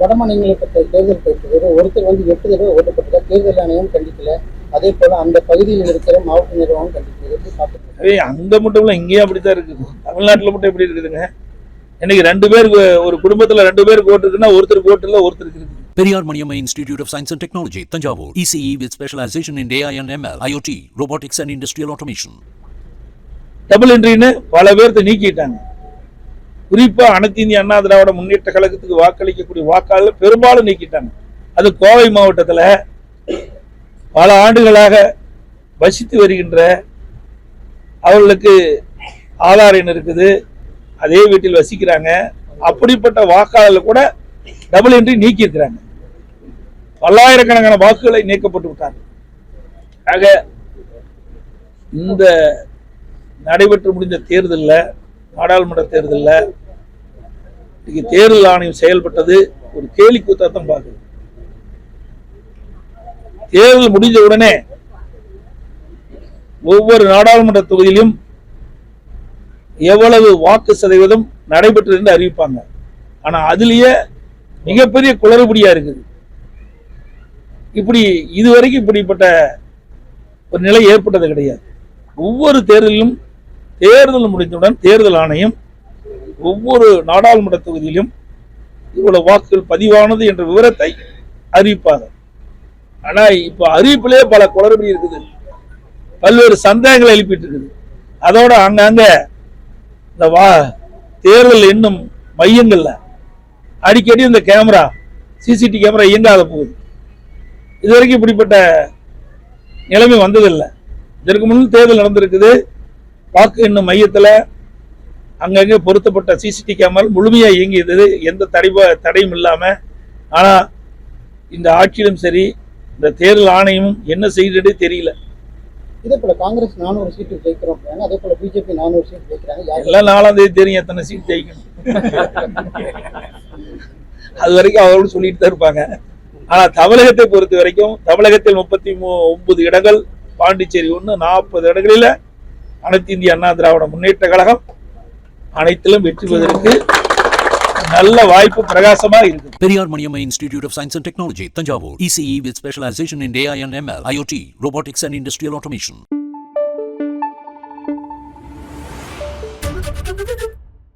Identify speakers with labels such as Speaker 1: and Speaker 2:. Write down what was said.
Speaker 1: வட மாநிலங்களுக்கு தே- தேர்தல் போயிட்டு ஒருத்தர் வந்து எட்டு தடவை ஓட்டப்பட்டதா தேர்தல் ஆணையம் கண்டிக்கல. அதே போல அந்த பகுதியில் இருக்கிற மாவட்ட நிர்வாகம்
Speaker 2: ஏய் அங்க மட்டும் இல்ல இங்கேயும் அப்படித்தான் இருக்குது. தமிழ்நாட்டுல மட்டும் எப்படி இருக்குதுங்க? இன்னைக்கு ரெண்டு பேருக்கு ஒரு குடும்பத்துல ரெண்டு பேருக்கு ஓட்டு இருக்குன்னா ஒருத்தருக்கு ஓட்டு இல்ல ஒருத்தருக்கு இருக்குது.
Speaker 3: Periyar Maniamma Institute of Science and Technology, Tanjavur. ECE with specialization in AI and ML, IoT, robotics and industrial automation.
Speaker 2: Double என்ட்ரின்னு பல பேர்த்த நீக்கிட்டாங்க. குறிப்பா அனைத்து இந்திய அண்ணா திராவிட முன்னேற்ற கழகத்துக்கு வாக்களிக்கக்கூடிய வாக்காளர்கள் பெரும்பாலும் நீக்கிட்டாங்க. அது கோவை மாவட்டத்துல பல ஆண்டுகளாக வசித்து வருகின்ற அவர்களுக்கு ஆதார் எண் இருக்குது. அதே வீட்டில் வசிக்கிறாங்க. அப்படிப்பட்ட வாக்காளர்கள் கூட டபுள் என்ட்ரி நீக்கியிருக்கிறாங்க. பல்லாயிரக்கணக்கான வாக்குகளை நீக்கப்பட்டு விட்டாங்க ஆக இந்த நடைபெற்று முடிந்த தேர்தலில் நாடாளுமன்ற தேர்தலில் இன்னைக்கு தேர்தல் ஆணையம் செயல்பட்டது. ஒரு கேலி கூத்தாத்தான் பார்க்குது. தேர்தல் முடிஞ்ச உடனே ஒவ்வொரு நாடாளுமன்ற தொகுதியிலும் எவ்வளவு வாக்கு சதவீதம் நடைபெற்றது என்று அறிவிப்பாங்க. ஆனா அதுலயே மிகப்பெரிய குளறுபடியா இருக்குது. இப்படி இதுவரைக்கும் இப்படிப்பட்ட ஒரு நிலை ஏற்பட்டது கிடையாது. ஒவ்வொரு தேர்தலிலும் தேர்தல் முடிந்தவுடன் தேர்தல் ஆணையம் ஒவ்வொரு நாடாளுமன்ற தொகுதியிலும் இவ்வளவு வாக்குகள் பதிவானது என்ற விவரத்தை அறிவிப்பாங்க. ஆனா இப்ப அறிவிப்பிலே பல குளறுபடி இருக்குது. பல்வேறு சந்தேகங்களை எழுப்பிட்டு இருக்குது அதோட அங்கங்க இந்த வா தேர்தல் எண்ணும் மையங்கள்ல. அடிக்கடி இந்த கேமரா சிசிடி கேமரா இயங்காத போகுது. இதுவரைக்கும் இப்படிப்பட்ட நிலைமை வந்ததில்லை. இதற்கு முன் தேர்தல் நடந்திருக்குது. வாக்கு எண்ணும் மையத்தில் அங்கங்கே பொருத்தப்பட்ட சிசிடிவி கேமரா முழுமையாக இயங்கியது எந்த தடை தடையும் இல்லாமல் ஆனால் இந்த ஆட்சியிலும் சரி இந்த தேர்தல் ஆணையமும் என்ன செய்ததே தெரியல.
Speaker 1: இதே போல காங்கிரஸ் நானூறு சீட்டு ஜெயிக்கிறோம் அதே போல பிஜேபி நானூறு சீட்டு ஜெயிக்கிறாங்க.
Speaker 2: எல்லாம் நாலாம் தேதி தெரியும் எத்தனை சீட் ஜெயிக்கணும். அது வரைக்கும் அவர்களும் சொல்லிட்டு தான் இருப்பாங்க. ஆனா தமிழகத்தை பொறுத்த வரைக்கும் தமிழகத்தில் முப்பத்தி ஒன்பது இடங்கள் பாண்டிச்சேரி ஒன்று நாற்பது இடங்களில அனைத்து இந்திய அண்ணா திராவிட முன்னேற்ற கழகம் அனைத்திலும் வெற்றி பெறுவதற்கு நல்ல வாய்ப்பு பிரகாசமா இருக்கு
Speaker 3: Periyar Maniam institute of science and technology Thanjavur. ECE with specialisation in AI and ML IoT robotics and industrial automation